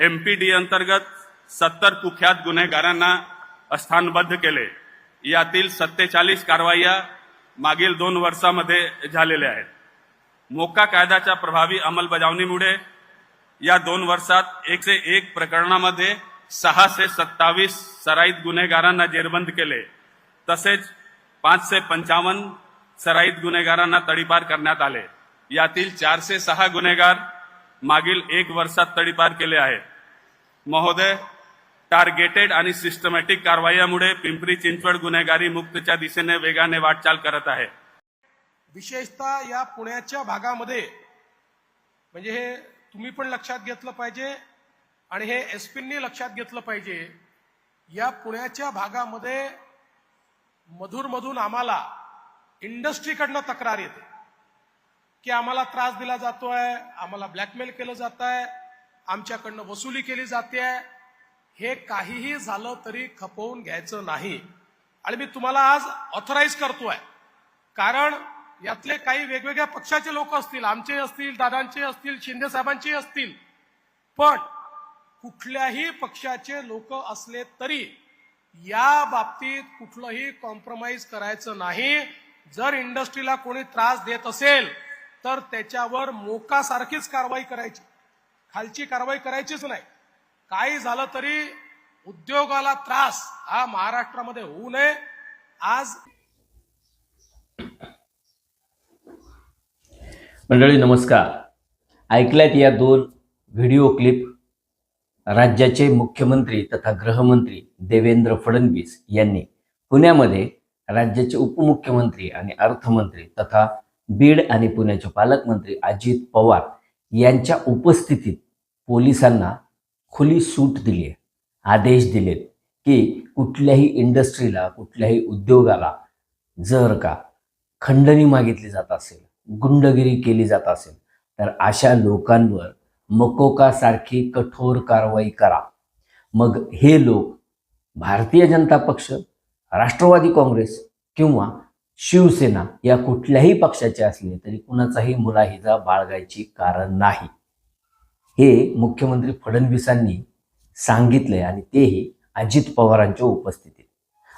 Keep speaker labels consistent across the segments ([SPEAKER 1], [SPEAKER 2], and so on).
[SPEAKER 1] M P D अंतर्गत सत्तर कुख्यात गुन्हेगारांना स्थानबद्ध केले. यातील सत्तेचाळीस कारवाया मागील दोन वर्षामध्ये झालेल्या आहेत. मोका कायद्याच्या प्रभावी अंमलबजावणीमुळे या दोन वर्षात एकशे एक प्रकरणामध्ये सहाशे सत्तावीस सराईत गुन्हेगारांना जेरबंद केले. तसेच पाचशे पंचावन्न सराईत गुन्हेगारांना तडीपार करण्यात आले. यातील चारशे सहा गुन्हेगार मागील एक वर्षात तडीपार केले आहेत महोदय टार्गेटेड आणि सिस्टमॅटिक कारवायामुळे पिंपरी चिंचवड गुन्हेगारी मुक्तच्या दिशेने वेगाने वाटचाल करत आहे.
[SPEAKER 2] विशेषतः या पुण्याच्या भागामध्ये म्हणजे हे तुम्ही पण लक्षात घेतलं पाहिजे आणि हे एसपींनी लक्षात घेतलं पाहिजे या पुण्याच्या भागामध्ये मधून मधून आम्हाला इंडस्ट्रीकडनं तक्रार येते. की आम्हाला त्रास दिला जातोय आम्हाला ब्लॅकमेल केलं जात आहे आमच्याकडनं वसुली केली जाते. हे काहीही झालं तरी खपवून घ्यायचं नाही. आणि मी तुम्हाला आज ऑथराईज करतोय. कारण यातले काही वेगवेगळ्या पक्षाचे लोक असतील आमचे असतील दादांचे असतील शिंदे साहेबांचे असतील. पण कुठल्याही पक्षाचे लोक असले तरी या बाबतीत कुठलंही कॉम्प्रोमाइज करायचं नाही. जर इंडस्ट्रीला कोणी त्रास देत असेल तर त्याच्यावर मोकासारखीच कारवाई करायची. खालची कारवाई करायचीच नाही. काही झालं तरी उद्योगाला त्रास हा महाराष्ट्रामध्ये होऊ नये. आज
[SPEAKER 3] मंडळी नमस्कार. ऐकल्यात या दोन व्हिडिओ क्लिप राज्याचे मुख्यमंत्री तथा गृहमंत्री देवेंद्र फडणवीस यांनी पुण्यामध्ये राज्याचे उपमुख्यमंत्री आणि अर्थमंत्री तथा बीड आणि पुण्याचे पालकमंत्री अजित पवार यांच्या उपस्थितीत पोलिसांना खुली सूट दिली आहे. आदेश दिलेत की कुठल्याही इंडस्ट्रीला कुठल्याही उद्योगाला जर का खंडणी मागितली जात असेल गुंडगिरी केली जात असेल तर अशा लोकांवर मकोकासारखी कठोर कारवाई करा. मग हे लोक भारतीय जनता पक्ष राष्ट्रवादी काँग्रेस किंवा शिवसेना या कुठल्याही पक्षाचे असले तरी कुणाचाही मुलाहिजा बाळगायची कारण नाही. हे मुख्यमंत्री फडणवीसांनी सांगितलंय आणि तेही अजित पवारांच्या उपस्थितीत.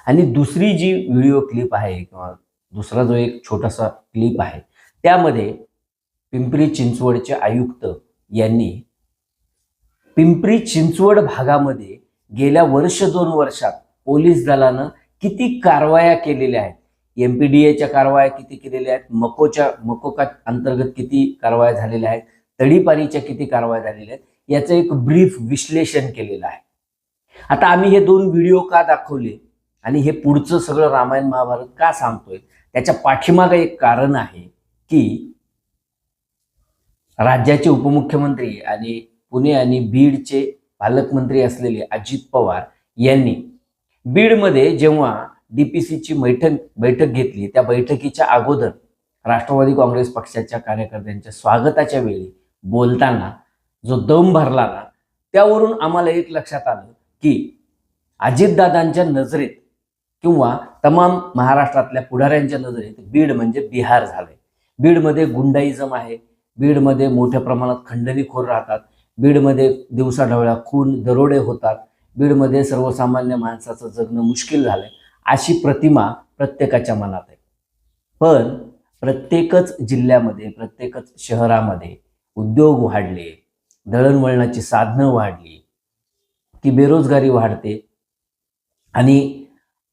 [SPEAKER 3] आणि दुसरी जी व्हिडिओ क्लिप आहे किंवा दुसरा जो एक छोटासा क्लिप आहे त्यामध्ये पिंपरी चिंचवडचे आयुक्त यांनी पिंपरी चिंचवड भागामध्ये गेल्या वर्ष दोन वर्षात पोलीस दलानं किती कारवाया केलेल्या आहेत एम पी डी एच्या कारवाया किती केलेल्या आहेत? मकोच्या मकोका अंतर्गत किती कारवाया झालेल्या आहेत? तडीपारीच्या किती कारवाया झालेल्या आहेत? याचं एक ब्रीफ विश्लेषण केलेलं आहे. आता आम्ही हे दोन व्हिडिओ का दाखवले? आणि हे पुढचं सगळं रामायण महाभारत का सांगतोय? त्याच्या पाठीमागं एक कारण आहे की राज्याचे उपमुख्यमंत्री आणि पुणे आणि बीडचे पालकमंत्री असलेले अजित पवार यांनी बीडमध्ये जेव्हा डीपीसीची बैठक बैठक घेतली. त्या बैठकीच्या अगोदर राष्ट्रवादी काँग्रेस पक्षाच्या कार्यकर्त्यांच्या स्वागताच्या वेळी बोलताना जो दम भरला ना त्यावरून आम्हाला एक लक्षात आलं की अजितदादांच्या नजरेत किंवा तमाम महाराष्ट्रातल्या पुढाऱ्यांच्या नजरेत बीड म्हणजे बिहार झालंय. बीडमध्ये गुंडाईजम आहे. बीडमध्ये मोठ्या प्रमाणात खंडणीखोर राहतात. बीडमध्ये दिवसाढवळ्या खून दरोडे होतात. बीडमध्ये सर्वसामान्य माणसाचं जगणं मुश्किल झालंय. अशी प्रतिमा प्रत्येकाच्या मनात आहे. पण प्रत्येकच जिल्ह्यामध्ये प्रत्येकच शहरामध्ये उद्योग वाढले दळणवळणाची साधनं वाढली की बेरोजगारी वाढते. आणि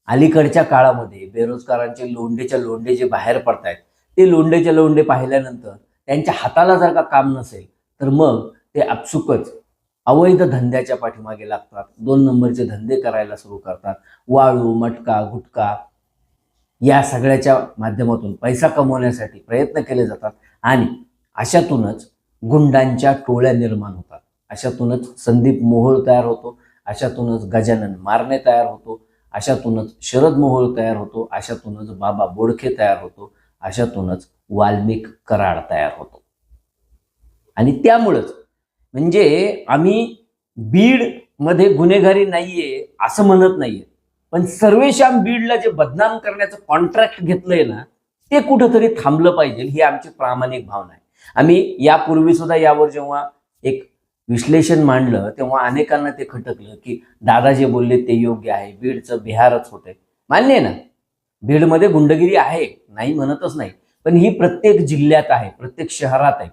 [SPEAKER 3] अलीकडच्या काळामध्ये बेरोजगारांचे लोंढेच्या लोंढे जे बाहेर पडतायत ते लोंढेच्या लोंढे पाहिल्यानंतर त्यांच्या हाताला जर का काम नसेल तर मग ते आपसुकच अवैध धंद्याच्या पाठीमागे लागतात. दोन नंबरचे धंदे करायला सुरू करतात. वाळू मटका गुटखा या सगळ्याच्या माध्यमातून पैसा कमवण्यासाठी प्रयत्न केले जातात आणि अशातूनच गुंडांच्या टोळ्या निर्माण होतात. अशातूनच संदीप मोहोळ तयार होतो. अशातूनच गजानन मारणे तयार होतो. अशातूनच शरद मोहोळ तयार होतो. अशातूनच बाबा बोडखे तयार होतो. अशातूनच वाल्मिक कराड तयार होतो. आणि त्यामुळंच म्हणजे आम्ही बीडमध्ये गुन्हेगारी नाहीये असं म्हणत नाहीये. पण सर्वेशाम बीडला जे बदनाम करण्याचं कॉन्ट्रॅक्ट घेतलंय ना ते कुठंतरी थांबलं पाहिजे ही आमची प्रामाणिक भावना आहे. आम्ही यापूर्वी सुद्धा यावर जेव्हा एक विश्लेषण मांडलं तेव्हा अनेकांना ते खटकलं की दादा जे बोलले ते योग्य आहे बीडचं बिहारच होतंय. मान्य आहे ना? बीडमध्ये गुंडगिरी आहे नाही म्हणतच नाही. पण ही प्रत्येक जिल्ह्यात आहे प्रत्येक शहरात आहे.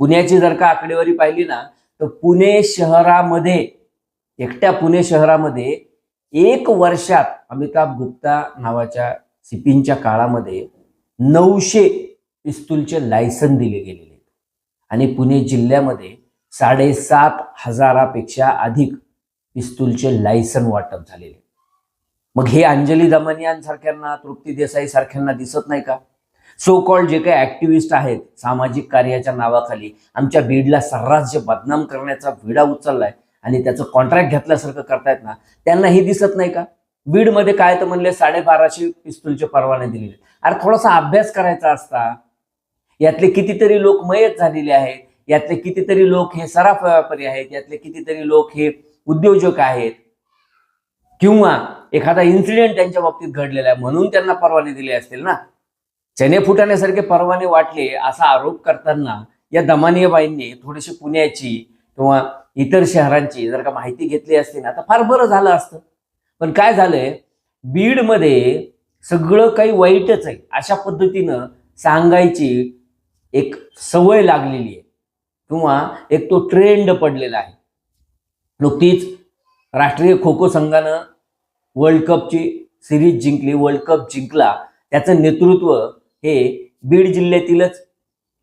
[SPEAKER 3] पुण्याची जर का आकडेवारी पाहिली ना तर पुणे शहरामध्ये एकट्या पुणे शहरामध्ये एक वर्षात अमिताभ गुप्ता नावाच्या सिपिनच्या काळामध्ये नऊशे पिस्तूलचे लायसन दिले गेलेले आहेत. आणि पुणे जिल्ह्यामध्ये साडेसात हजारापेक्षा अधिक पिस्तूलचे लायसन वाटप झालेले आहेत. मग हे अंजली दमनियांसारख्यांना तृप्ती देसाई सारख्यांना दिसत नाही का सो कॉल्ड जे काही ऍक्टिव्हिस्ट आहेत सामाजिक कार्याच्या नावाखाली आमच्या बीडला सर्रास जे बदनाम करण्याचा विडा उचललाय आणि त्याचं कॉन्ट्रॅक्ट घेतल्यासारखं करतायत ना त्यांना हे दिसत नाही का? बीडमध्ये काय तर म्हणले साडेबाराशे पिस्तूलचे परवाने दिलेले. अरे थोडासा अभ्यास करायचा असता. यातले कितीतरी लोक मयत झालेले आहेत यातले कितीतरी लोक हे सराफ व्यापारी आहेत यातले कितीतरी लोक हे उद्योजक आहेत. किंवा एखादा इन्सिडेंट त्यांच्या बाबतीत घडलेला आहे म्हणून त्यांना परवाने दिले असतील ना? चने फुटण्यासारखे परवाने वाटले असा आरोप करताना या दमानियाबाईंनी थोडीशी पुण्याची किंवा इतर शहरांची जर का माहिती घेतली असती ना तर फार बरं झालं असतं. पण काय झालंय? बीडमध्ये सगळं काही वाईटच आहे. अशा पद्धतीनं सांगायची एक सवय लागलेली आहे. किंवा एक तो ट्रेंड पडलेला आहे. नुकतीच राष्ट्रीय खो खो संघानं वर्ल्ड कपची सिरीज जिंकली. वर्ल्ड कप जिंकला. त्याचं नेतृत्व हे बीड जिल्ह्यातीलच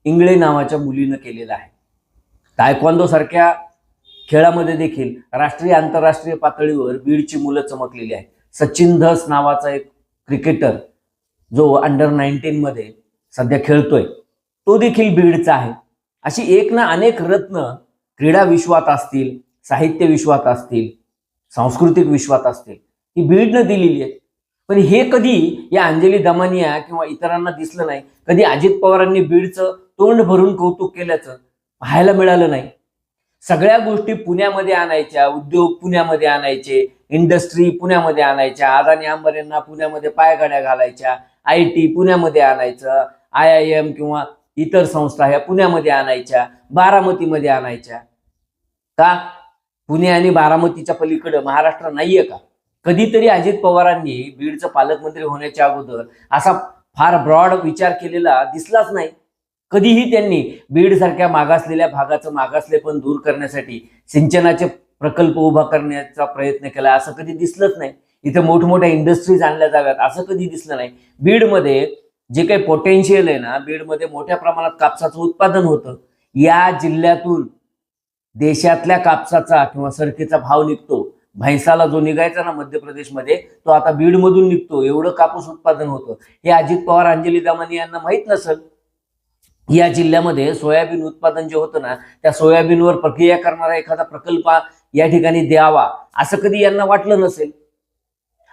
[SPEAKER 3] इंगळे नावाच्या मुलीनं केलेलं आहे. तायक्वांदो सारख्या खेळामध्ये देखील राष्ट्रीय आंतरराष्ट्रीय पातळीवर बीडची मुलं चमकलेली आहेत. सचिन धस नावाचा एक क्रिकेटर जो अंडर नाईन्टीनमध्ये सध्या खेळतोय तो देखील बीडचा आहे. अशी एक ना अनेक रत्न क्रीडा विश्वात असतील साहित्य विश्वात असतील सांस्कृतिक विश्वात असतील ही बीडनं दिलेली आहे पण हे कधी या अंजली दमानिया किंवा इतरांना दिसलं नाही कधी अजित पवारांनी बीडचं तोंड भरून कौतुक केल्याचं पाहायला मिळालं नाही. सगळ्या गोष्टी पुण्यामध्ये आणायच्या उद्योग पुण्यामध्ये आणायचे इंडस्ट्री पुण्यामध्ये आणायच्या अदानी अंबानींना पुण्यामध्ये पायगाड्या घालायच्या आय टी पुण्यामध्ये आणायचं आय आय एम किंवा इतर संस्था ह्या पुण्यामध्ये आणायच्या बारामतीमध्ये आणायच्या. का? पुणे आणि बारामतीच्या पलीकडं महाराष्ट्र नाहीये का? कधीतरी अजित पवारांनी बीडचं पालकमंत्री होण्याच्या अगोदर असा फार ब्रॉड विचार केलेला दिसलाच नाही. कधीही त्यांनी बीड सारख्या मागासलेल्या भागाचं मागासलेपण दूर करण्यासाठी सिंचनाचे प्रकल्प उभा करण्याचा प्रयत्न केला असं कधी दिसलंच नाही. इथे मोठमोठ्या इंडस्ट्रीज आणल्या जाव्यात असं कधी दिसलं नाही. बीडमध्ये जे काही पोटेन्शियल आहे ना बीडमध्ये मोठ्या प्रमाणात कापसाचं उत्पादन होतं. या जिल्ह्यातून देशातल्या कापसाचा किंवा सरकीचा भाव निघतो. म्हैसाला जो निघायचा ना मध्य प्रदेशमध्ये तो आता बीडमधून निघतो. एवढं कापूस उत्पादन होतं. हे अजित पवार अंजली दामानी यांना माहीत नसेल. या जिल्ह्यामध्ये सोयाबीन उत्पादन जे होतं ना त्या सोयाबीनवर प्रक्रिया करणारा एखादा प्रकल्प या ठिकाणी द्यावा असं कधी यांना वाटलं नसेल?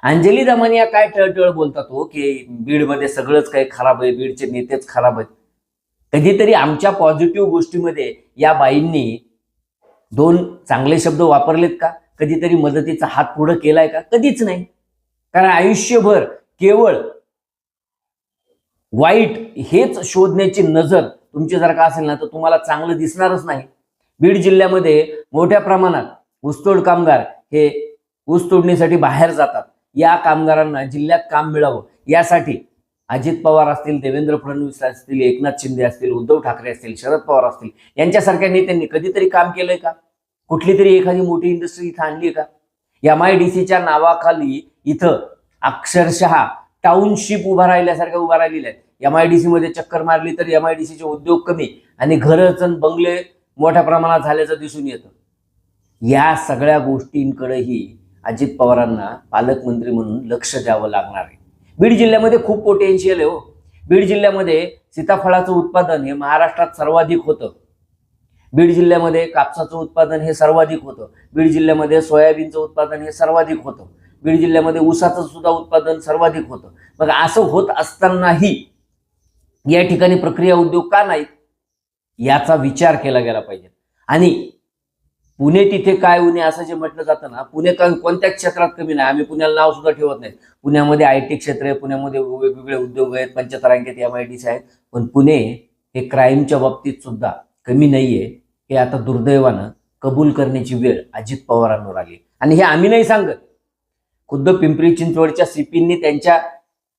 [SPEAKER 3] अंजली दामानिया काय टळटळ बोलतात हो की बीडमध्ये सगळंच काही खराब आहे बीडचे नेतेच खराब आहेत. कधीतरी आमच्या पॉझिटिव्ह गोष्टीमध्ये या बाईंनी दोन चांगले शब्द वापरलेत का? कधीतरी मदतीचा हात पुढं केलाय का? कधीच नाही. कारण आयुष्यभर केवळ वाईट हेच शोधण्याची नजर तुमची जर का असेल ना तर तुम्हाला चांगलं दिसणारच नाही. बीड जिल्ह्यामध्ये मोठ्या प्रमाणात ऊसतोड कामगार हे ऊस तोडणीसाठी बाहेर जातात. या कामगारांना जिल्ह्यात काम मिळावं. यासाठी अजित पवार असतील देवेंद्र फडणवीस असतील एकनाथ शिंदे असतील उद्धव ठाकरे असतील शरद पवार असतील यांच्यासारख्या नेत्यांनी कधीतरी काम केलंय का? कुठली तरी एखादी मोठी इंडस्ट्री इथं आणली का? एम आय डी सीच्या नावाखाली इथं अक्षरशः टाउनशिप उभा राहिल्यासारख्या उभा राहिलेल्या आहेत एम आय डी मध्ये चक्कर मारली तर एम आय डी सीचे उद्योग कमी आणि घरच आणि बंगले मोठ्या प्रमाणात झाल्याचं दिसून येतं. या सगळ्या गोष्टींकडेही अजित पवारांना पालकमंत्री म्हणून लक्ष द्यावं लागणार आहे. बीड जिल्ह्यामध्ये खूप पोटेन्शियल आहे हो. बीड जिल्ह्यामध्ये सीताफळाचं उत्पादन हे महाराष्ट्रात सर्वाधिक होतं. बीड जिल्ह्यामध्ये कापसाचं उत्पादन हे सर्वाधिक होतं. बीड जिल्ह्यामध्ये सोयाबीनचं उत्पादन हे सर्वाधिक होतं. बीड जिल्ह्यामध्ये ऊसाचं सुद्धा उत्पादन सर्वाधिक होतं. मग असं होत असतानाही या ठिकाणी प्रक्रिया उद्योग का नाहीत? याचा विचार केला गेला पाहिजे. आणि पुणे तिथे काय उणे असं जे म्हटलं जातं ना पुणे का कोणत्याच क्षेत्रात कमी नाही. आम्ही पुण्याला नाव सुद्धा ठेवत नाही. पुण्यामध्ये आय टी क्षेत्र आहे पुण्यामध्ये वेगवेगळे उद्योग आहेत पंचतारांकित एम आय टी आहेत. पण पुणे हे क्राईमच्या बाबतीत सुद्धा कमी नाहीये. हे आता दुर्दैवानं कबूल करण्याची वेळ अजित पवारांवर आली. आणि हे आम्ही नाही सांगत. खुद्द पिंपरी चिंचवडच्या सीपींनी त्यांच्या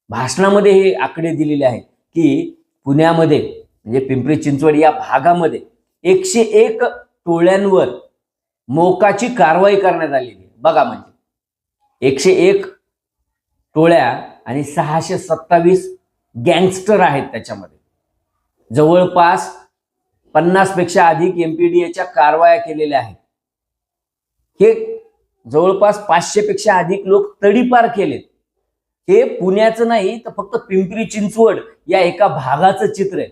[SPEAKER 3] भाषणामध्ये हे आकडे दिलेले आहेत की पुण्यामध्ये म्हणजे पिंपरी चिंचवड या भागामध्ये एकशे एक टोळ्यांवर मोकाची कारवाई करण्यात आलेली आहे. बघा म्हणजे. एकशे एक टोळ्या आणि सहाशे सत्तावीस गँगस्टर आहेत त्याच्यामध्ये. जवळपास पन्नासपेक्षा अधिक एमपीडीएच्या कारवाया केलेल्या आहेत. हे जवळपास पाचशे पेक्षा अधिक लोक तडीपार केलेत. हे पुण्याचं नाही तर फक्त पिंपरी चिंचवड या एका भागाचं चित्र आहे.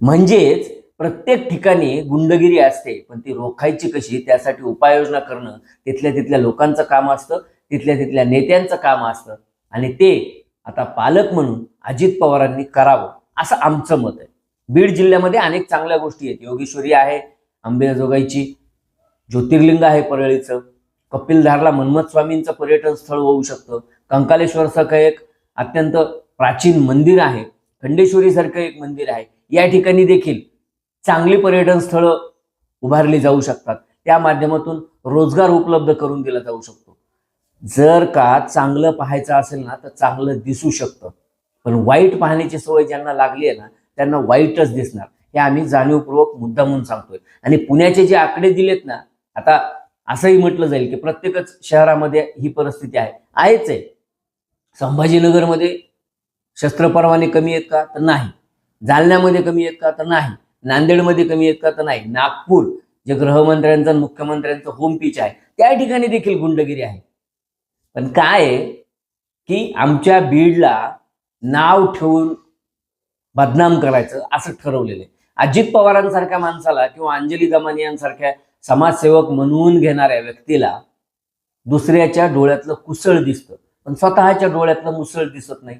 [SPEAKER 3] म्हणजेच प्रत्येक ठिकाणी गुंडगिरी असते पण ती रोखायची कशी? त्यासाठी उपाययोजना करणं तिथल्या तिथल्या लोकांचं काम असतं तिथल्या तिथल्या नेत्यांचं काम असतं. आणि ते आता पालक म्हणून अजित पवारांनी करावं असं आमचं मत आहे. बीड जिल्ह्यामध्ये अनेक चांगल्या गोष्टी आहेत. योगेश्वरी आहे आंबेजोगाईची ज्योतिर्लिंग आहे परळीचं कपिलधारला मन्मथ स्वामींचं पर्यटन स्थळ होऊ शकतं. कंकालेश्वरसारखं एक अत्यंत प्राचीन मंदिर आहे. खंडेश्वरीसारखं एक मंदिर आहे. या ठिकाणी देखील चांगली पर्यटन स्थळं उभारली जाऊ शकतात. त्या माध्यमातून रोजगार उपलब्ध करून दिला जाऊ शकतो. जर का चांगलं पाहायचं असेल ना तर चांगलं दिसू शकतं. पण वाईट पाहण्याची सवय ज्यांना लागली आहे ना त्यांना वाईटच दिसणार. हे आम्ही जाणीवपूर्वक मुद्दा म्हणून सांगतोय. आणि पुण्याचे जे आकडे दिलेत ना आता असंही म्हटलं जाईल की प्रत्येकच शहरामध्ये ही परिस्थिती आहे. आहेच आहे. संभाजीनगरमध्ये शस्त्र परवाने कमी आहेत का? तर नाही. जालन्यामध्ये कमी आहेत का? तर नाही. नांदेडमध्ये कमी आहेत का? तर नाही. नागपूर जे गृहमंत्र्यांचं आणि मुख्यमंत्र्यांचं होम पिच आहे त्या ठिकाणी देखील गुंडगिरी आहे. पण काय आहे की आमच्या बीडला नाव ठेवून बदनाम करायचं असं ठरवलेलं आहे. अजित पवारांसारख्या माणसाला किंवा अंजली दमानी यांसारख्या समाजसेवक म्हणून घेणाऱ्या व्यक्तीला दुसऱ्याच्या डोळ्यातलं कुसळ दिसतं. पण स्वतःच्या डोळ्यातलं मुसळ दिसत नाही.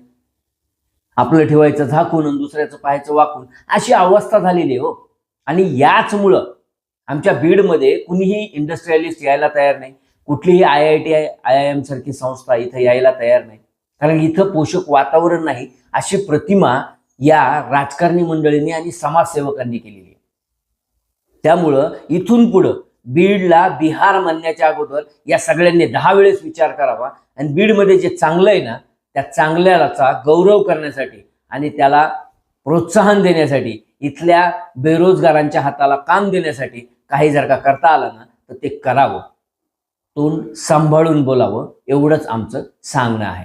[SPEAKER 3] आपलं ठेवायचं झाकून आणि दुसऱ्याचं पाहायचं वाकून अशी अवस्था झालेली आहे हो. आणि याचमुळं आमच्या बीडमध्ये कुणीही इंडस्ट्रियलिस्ट यायला तयार नाही. कुठलीही I I T I I I M सारखी संस्था इथं यायला तयार नाही. कारण इथं पोषक वातावरण नाही अशी प्रतिमा या राजकारणी मंडळींनी आणि समाजसेवकांनी केलेली आहे. त्यामुळं इथून पुढं बीडला बिहार म्हणण्याच्या अगोदर या सगळ्यांनी दहा वेळेस विचार करावा आणि बीडमध्ये जे चांगलं आहे ना त्या चांगल्याचा गौरव करण्यासाठी आणि त्याला प्रोत्साहन देण्यासाठी इथल्या बेरोजगारांच्या हाताला काम देण्यासाठी काही जर का करता आलं ना तर ते करावं. तोंड सांभाळून बोलावं एवढंच आमचं सांगणं आहे.